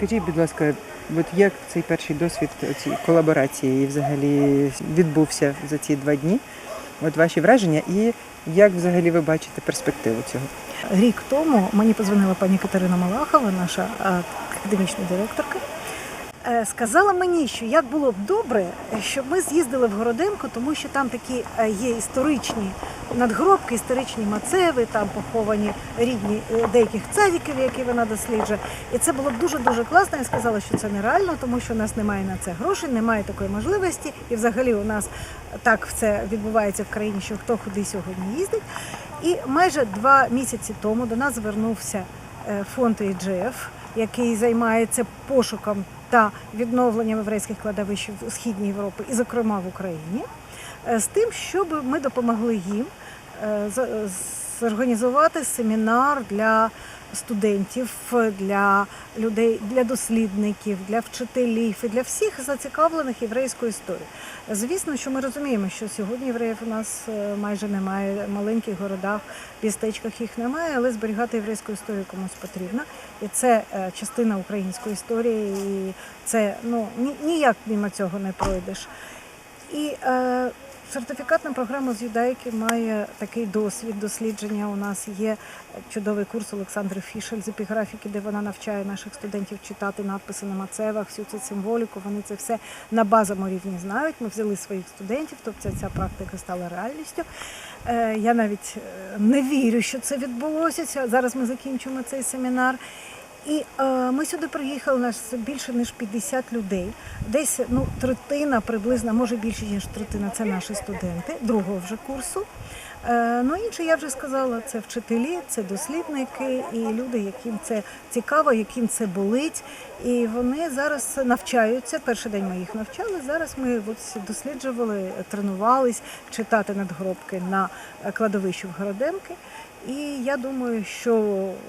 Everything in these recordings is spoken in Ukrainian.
Скажіть, будь ласка, от як цей перший досвід цієї колаборації взагалі відбувся за ці два дні? От ваші враження, і як взагалі ви бачите перспективу цього? Рік тому мені позвонила пані Катерина Малахова, наша академічна директорка. Е, Сказала мені, що як було б добре, щоб ми з'їздили в Городенко, тому що там такі е, є історичні надгробки, історичні мацеви, там поховані рідні е, деяких цадіків, які вона досліджує. І це було б дуже дуже класно. Я сказала, що це нереально, тому що у нас немає на це грошей, немає такої можливості. І взагалі у нас так все відбувається в країні, що хто куди сьогодні їздить. І майже два місяці тому до нас звернувся е, фонд EGF, який займається пошуком та відновленням єврейських кладовищ в Східній Європі, і, зокрема, в Україні, е, з тим, щоб ми допомогли їм е, зорганізувати семінар для студентів, для людей, для дослідників, для вчителів і для всіх зацікавлених єврейською історією. Звісно, що ми розуміємо, що сьогодні євреїв у нас е, майже немає, в маленьких городах, містечках їх немає, але зберігати єврейську історію комусь потрібно. І це е, частина української історії, і це ну ніяк мимо цього не пройдеш. І е, сертифікатна програма з юдайки має такий досвід дослідження. У нас є чудовий курс Олександри Фішель з епіграфіки, де вона навчає наших студентів читати надписи на мацевах, всю цю символіку. Вони це все на базовому рівні знають. Ми взяли своїх студентів, тобто ця практика стала реальністю. Е, Я навіть е, не вірю, що це відбулося. Зараз ми закінчимо цей семінар. І е, ми сюди приїхали нас більше ніж 50 людей. Десь ну третина приблизно, може більше ніж третина. Це наші студенти другого вже курсу. Е, ну інші я вже сказала, це вчителі, це дослідники і люди, яким це цікаво, яким це болить. І вони зараз навчаються. Перший день ми їх навчали. Зараз ми от досліджували, тренувались читати надгробки на кладовищі в Городенки. І я думаю, що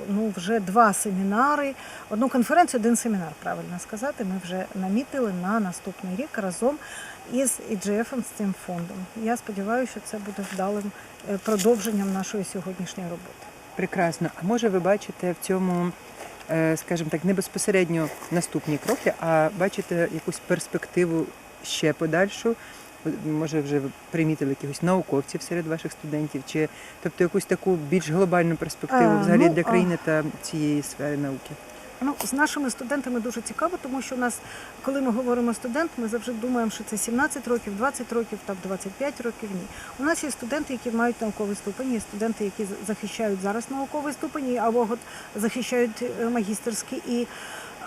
ну вже два семінари, одну конференцію, один семінар, правильно сказати, ми вже намітили на наступний рік разом із IGF, з цим фондом. Я сподіваюся, що це буде вдалим е, продовженням нашої сьогоднішньої роботи. Прекрасно. А може ви бачите в цьому, е, скажімо так, не безпосередньо наступні кроки, а бачите якусь перспективу ще подальшу? Може, вже примітили якихось науковців серед ваших студентів, чи тобто якусь таку більш глобальну перспективу Е, взагалі ну, для країни та цієї сфери науки? Ну, з нашими студентами дуже цікаво, тому що у нас, коли ми говоримо студент, ми завжди думаємо, що це 17 років, 20 років, там 25 років. Ні. У нас є студенти, які мають науковий ступень, є студенти, які захищають зараз науковий ступень, або от захищають е, магістерські і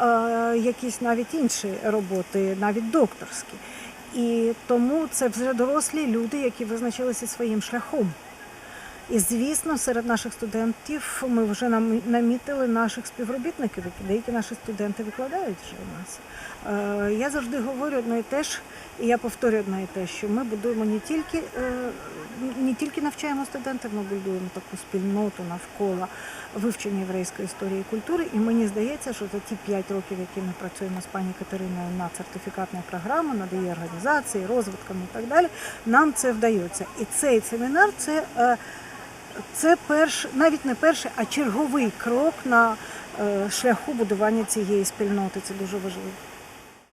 е, якісь навіть інші роботи, навіть докторські. І тому це вже дорослі люди, які визначилися своїм шляхом. І звісно, серед наших студентів ми вже намітили наших співробітників, які деякі наші студенти викладають вже у нас. Е, Я завжди говорю одне і те ж, і я повторюю одне і те, що ми будуємо не тільки, е, не тільки навчаємо студентів, ми будуємо таку спільноту навколо вивчення єврейської історії і культури. І мені здається, що за ті 5 років, які ми працюємо з пані Катериною над сертифікатною програмою, над її організацією, розвитком і так далі, нам це вдається. І цей семінар це. Це перш, навіть не перший, а черговий крок на е, шляху будування цієї спільноти. Це дуже важливо.